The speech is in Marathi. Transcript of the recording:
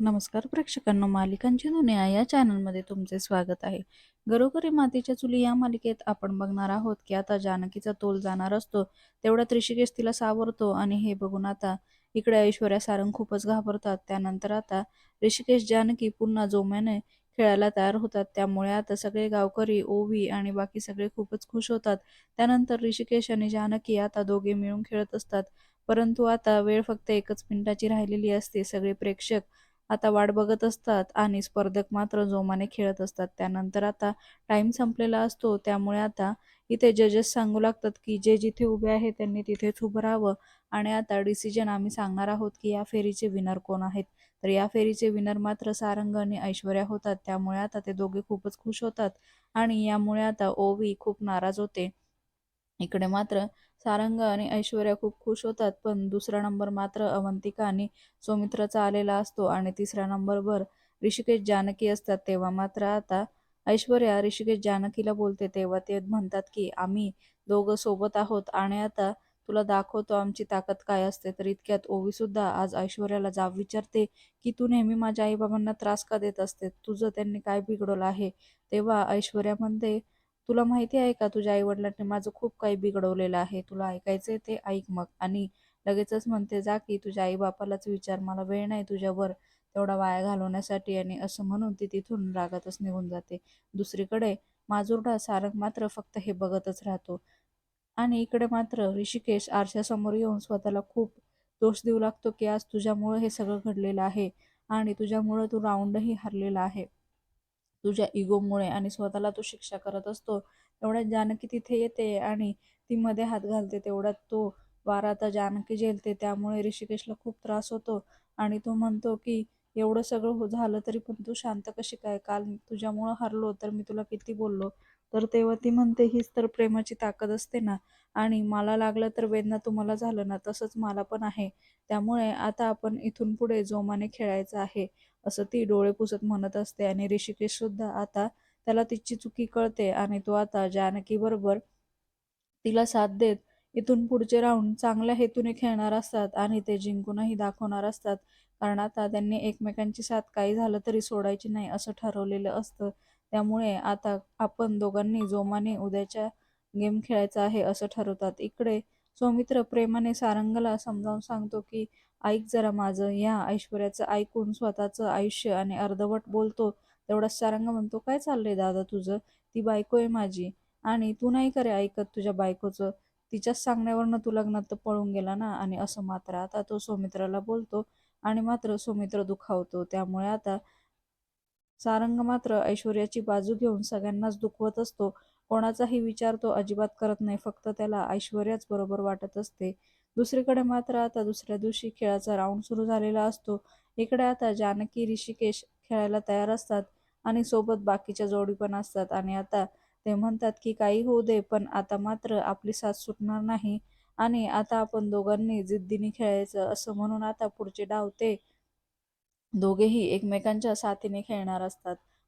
नमस्कार प्रेक्षकांनो मालिकांची दुनिया या चॅनलमध्ये तुमचे स्वागत आहे. घरोघरी मातीच्या चुली या मालिकेत आपण बघणार आहोत की आता जानकीचा तोल जाणार असतो तेवढ्यात ऋषिकेश तिला सावरतो आणि हे बघून आता इकडे ऐश्वर्या सारंग खूपच घाबरतात. त्यानंतर आता ऋषिकेश जानकी पुन्हा जोम्याने खेळायला तयार होतात. त्यामुळे आता सगळे गावकरी ओवी आणि बाकी सगळे खूपच खुश होतात. त्यानंतर ऋषिकेश आणि जानकी आता दोघे मिळून खेळत असतात. परंतु आता वेळ फक्त एकच मिनिटाची राहिलेली असते. सगळे प्रेक्षक आता वाट बघत असतात आणि स्पर्धक मात्र जोमाने खेळत असतात. त्यानंतर आता टाइम संपलेला असतो. त्यामुळे आता इथे जजेस सांगू लागतात की जे जिथे उभे आहे त्यांनी तिथेच उभं राहावं. आणि आता डिसिजन आम्ही सांगणार आहोत की या फेरीचे विनर कोण आहेत. तर या फेरीचे विनर मात्र सारंग आणि ऐश्वर्या होतात. त्यामुळे आता ते दोघे खूपच खुश होतात. आणि यामुळे आता ओवी खूप नाराज होते. इकडे मात्र सारंग आणि ऐश्वर्या खूप खुश होतात पण दुसरा नंबर मात्र अवंतिका आणि सौमित्राचा आलेला असतो आणि तिसऱ्या नंबरवर ऋषिकेश जानकी असतात. तेव्हा मात्र आता ऐश्वर्या ऋषिकेश जानकीला बोलते तेव्हा ते म्हणतात की आम्ही दोघं सोबत आहोत आणि आता तुला दाखवतो आमची ताकद काय असते. तर इतक्यात ओवी सुद्धा आज ऐश्वर्याला जाब विचारते की तू नेहमी माझ्या आईबाबांना त्रास का देत असते? तुझं त्यांनी काय बिघडवलं आहे? तेव्हा ऐश्वर्या म्हणते तुला माहिती आहे का तुझ्या आईवडिलांनी माझं खूप काही बिघडवलेलं आहे. तुला ऐकायचंय ते ऐक मग. आणि लगेचच म्हणते जा की तुझ्या आई बापालाच विचार. मला वेळ नाही तुझ्यावर तेवढा वाया घालवण्यासाठी. आणि असं म्हणून ती तिथून रागातच निघून जाते. दुसरीकडे माजुरडा सारंग मात्र फक्त हे बघतच राहतो. आणि इकडे मात्र ऋषिकेश आरशासमोर येऊन स्वतःला खूप दोष देऊ लागतो की आज तुझ्यामुळं हे सगळं घडलेलं आहे आणि तुझ्यामुळं तू राऊंडही हरलेला आहे. तुझ्या इगोमुळे आणि स्वतःला तो शिक्षा करत असतो. तेवढ्यात जानकी तिथे येते आणि ती मध्ये हात घालते. तेवढ्यात तो वारा आता जानकी झेलते. त्यामुळे ऋषिकेशला खूप त्रास होतो. आणि तो म्हणतो की एवढं सगळं हो झालं तरी पण तू शांत कशी काय? काल तुझ्यामुळं हरलो तर मी तुला किती बोललो? तर तेव्हा ती म्हणते हीच तर प्रेमाची ताकद असते ना. आणि मला लागलं तर वेदना तुम्हाला झालं ना तसंच मला पण आहे. त्यामुळे आता आपण इथून पुढे जोमाने खेळायचं आहे असं ती डोळे पुसत म्हणत असते आणि ऋषिकेश सुद्धा आता त्याला तिची चुकी कळते आणि तो आता जानकी बरोबर तिला साथ देत इथून पुढचे राऊंड चांगल्या हेतूने खेळणार असतात आणि ते जिंकूनही दाखवणार असतात. कारण आता त्यांनी एकमेकांची साथ काही झालं तरी सोडायची नाही असं ठरवलेलं असतं. त्यामुळे आता आपण दोघांनी जोमाने उद्याच्या गेम खेळायचा आहे असं ठरवतात. इकडे सौमित्र प्रेमाने सारंगला समजावून सांगतो की ऐक जरा माझं या ऐश्वर्याचं ऐकून स्वतःचं आयुष्य आणि अर्धवट बोलतो. तेवढाच सारंग म्हणतो काय चाललंय दादा तुझं? ती बायको आहे माझी. आणि तू नाही करे ऐकत तुझ्या बायकोचं? तिच्याच सांगण्यावरनं तू लग्नात तर पळून गेला ना? आणि असं मात्र आता तो सौमित्राला बोलतो आणि मात्र सौमित्र दुखावतो. त्यामुळे आता सारंग मात्र ऐश्वर्याची बाजू घेऊन सगळ्यांनाच दुखवत असतो. कोणाचाही विचार तो अजिबात करत नाही फक्त त्याला ऐश्वर्याच बरोबर वाटत असते. दुसरीकडे मात्र आता दुसऱ्या दिवशी खेळाचा राऊंड सुरू झालेला असतो. इकडे आता जानकी ऋषिकेश खेळायला तयार असतात आणि सोबत बाकीच्या जोडी पण असतात. आणि आता ते म्हणतात की काही होऊ दे पण आता मात्र आपली साथ सुटणार नाही आणि आता आपण दोघांनी जिद्दीने खेळायचं असं म्हणून आता पुढचे डाव ते दोघेही एकमेकांच्या साथीने खेळणार असतात.